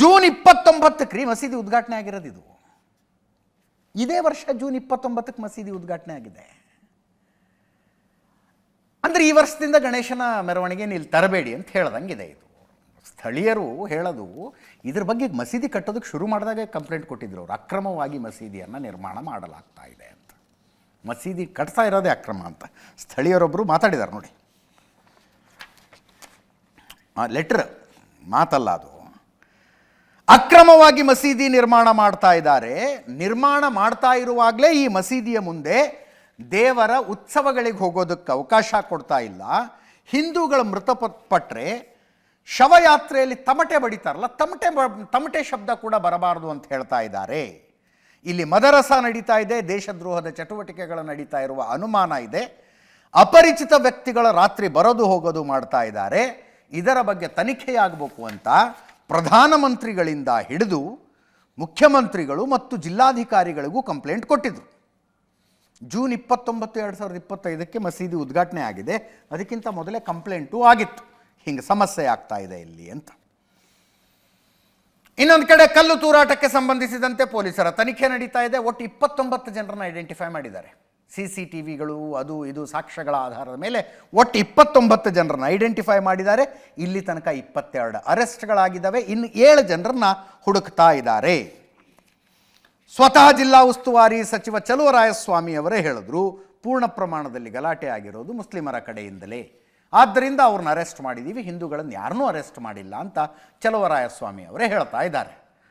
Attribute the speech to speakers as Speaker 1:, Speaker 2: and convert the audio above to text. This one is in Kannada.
Speaker 1: ಜೂನ್ ಇಪ್ಪತ್ತೊಂಬತ್ತಕ್ಕೆ ರೀ ಮಸೀದಿ ಉದ್ಘಾಟನೆ ಆಗಿರೋದು ಇದು. ಇದೇ ವರ್ಷ ಜೂನ್ ಇಪ್ಪತ್ತೊಂಬತ್ತಕ್ಕೆ ಮಸೀದಿ ಉದ್ಘಾಟನೆ ಆಗಿದೆ. ಅಂದರೆ ಈ ವರ್ಷದಿಂದ ಗಣೇಶನ ಮೆರವಣಿಗೆ ಇಲ್ಲಿ ತರಬೇಡಿ ಅಂತ ಹೇಳ್ದಂಗಿದೆ ಇದು. ಸ್ಥಳೀಯರು ಹೇಳೋದು, ಇದ್ರ ಬಗ್ಗೆ ಮಸೀದಿ ಕಟ್ಟೋದಕ್ಕೆ ಶುರು ಮಾಡಿದಾಗ ಕಂಪ್ಲೇಂಟ್ ಕೊಟ್ಟಿದ್ರು ಅವರು. ಅಕ್ರಮವಾಗಿ ಮಸೀದಿಯನ್ನು ನಿರ್ಮಾಣ ಮಾಡಲಾಗ್ತಾ ಇದೆ ಅಂತ. ಮಸೀದಿ ಕಟ್ತಾ ಇರೋದೇ ಅಕ್ರಮ ಅಂತ. ಸ್ಥಳೀಯರೊಬ್ಬರು ಮಾತಾಡಿದ್ದಾರೆ ನೋಡಿ. ಲೆಟ್ರ್ ಮಾತಲ್ಲ ಅದು. ಅಕ್ರಮವಾಗಿ ಮಸೀದಿ ನಿರ್ಮಾಣ ಮಾಡ್ತಾ ಇದ್ದಾರೆ. ನಿರ್ಮಾಣ ಮಾಡ್ತಾ ಇರುವಾಗಲೇ ಈ ಮಸೀದಿಯ ಮುಂದೆ ದೇವರ ಉತ್ಸವಗಳಿಗೆ ಹೋಗೋದಕ್ಕೆ ಅವಕಾಶ ಕೊಡ್ತಾ ಇಲ್ಲ. ಹಿಂದೂಗಳ ಮೃತಪಟ್ಟರೆ ಶವಯಾತ್ರೆಯಲ್ಲಿ ತಮಟೆ ಬಡಿತಾರಲ್ಲ, ತಮಟೆ ತಮಟೆ ಶಬ್ದ ಕೂಡ ಬರಬಾರದು ಅಂತ ಹೇಳ್ತಾ ಇದ್ದಾರೆ. ಇಲ್ಲಿ ಮದರಸ ನಡೀತಾ ಇದೆ, ದೇಶದ್ರೋಹದ ಚಟುವಟಿಕೆಗಳು ನಡೀತಾ ಇರುವ ಅನುಮಾನ ಇದೆ. ಅಪರಿಚಿತ ವ್ಯಕ್ತಿಗಳ ರಾತ್ರಿ ಬರೋದು ಹೋಗೋದು ಮಾಡ್ತಾ ಇದ್ದಾರೆ. ಇದರ ಬಗ್ಗೆ ತನಿಖೆಯಾಗಬೇಕು ಅಂತ ಪ್ರಧಾನಮಂತ್ರಿಗಳಿಂದ ಹಿಡಿದು ಮುಖ್ಯಮಂತ್ರಿಗಳು ಮತ್ತು ಜಿಲ್ಲಾಧಿಕಾರಿಗಳಿಗೂ ಕಂಪ್ಲೇಂಟ್ ಕೊಟ್ಟಿದ್ದರು ಜೂನ್ ಇಪ್ಪತ್ತೊಂಬತ್ತು, ಎರಡು ಸಾವಿರದ ಇಪ್ಪತ್ತೈದಕ್ಕೆ ಮಸೀದಿ ಉದ್ಘಾಟನೆ ಆಗಿದೆ. ಅದಕ್ಕಿಂತ ಮೊದಲೇ ಕಂಪ್ಲೇಂಟು ಆಗಿತ್ತು. ಹಿಂಗೆ ಸಮಸ್ಯೆ ಆಗ್ತಾ ಇದೆ ಇಲ್ಲಿ ಅಂತ. ಇನ್ನೊಂದು ಕಡೆ ಕಲ್ಲು ತೂರಾಟಕ್ಕೆ ಸಂಬಂಧಿಸಿದಂತೆ ಪೊಲೀಸರ ತನಿಖೆ ನಡೀತಾ ಇದೆ. ಒಟ್ಟು ಇಪ್ಪತ್ತೊಂಬತ್ತು ಜನರನ್ನು ಐಡೆಂಟಿಫೈ ಮಾಡಿದ್ದಾರೆ. ಸಿ ಸಿ ಟಿ ವಿಗಳು ಅದು ಇದು ಸಾಕ್ಷ್ಯಗಳ ಆಧಾರದ ಮೇಲೆ ಒಟ್ಟು ಇಪ್ಪತ್ತೊಂಬತ್ತು ಜನರನ್ನು ಐಡೆಂಟಿಫೈ ಮಾಡಿದ್ದಾರೆ. ಇಲ್ಲಿ ತನಕ ಇಪ್ಪತ್ತೆರಡು ಅರೆಸ್ಟ್ಗಳಾಗಿದ್ದಾವೆ. ಇನ್ನು ಏಳು ಜನರನ್ನು ಹುಡುಕ್ತಾ ಇದ್ದಾರೆ. ಸ್ವತಃ ಜಿಲ್ಲಾ ಉಸ್ತುವಾರಿ ಸಚಿವ ಚಲುವರಾಯಸ್ವಾಮಿ ಅವರೇ ಹೇಳಿದ್ರು, ಪೂರ್ಣ ಪ್ರಮಾಣದಲ್ಲಿ ಗಲಾಟೆ ಆಗಿರೋದು ಮುಸ್ಲಿಮರ ಕಡೆಯಿಂದಲೇ. ಆದ್ದರಿಂದ ಅವ್ರನ್ನ ಅರೆಸ್ಟ್ ಮಾಡಿದ್ದೀವಿ ಹಿಂದೂಗಳನ್ನು ಯಾರನ್ನೂ ಅರೆಸ್ಟ್ ಮಾಡಿಲ್ಲ ಅಂತ ಚಲುವರಾಯಸ್ವಾಮಿ ಅವರೇ ಹೇಳ್ತಾ ಇದ್ದಾರೆ.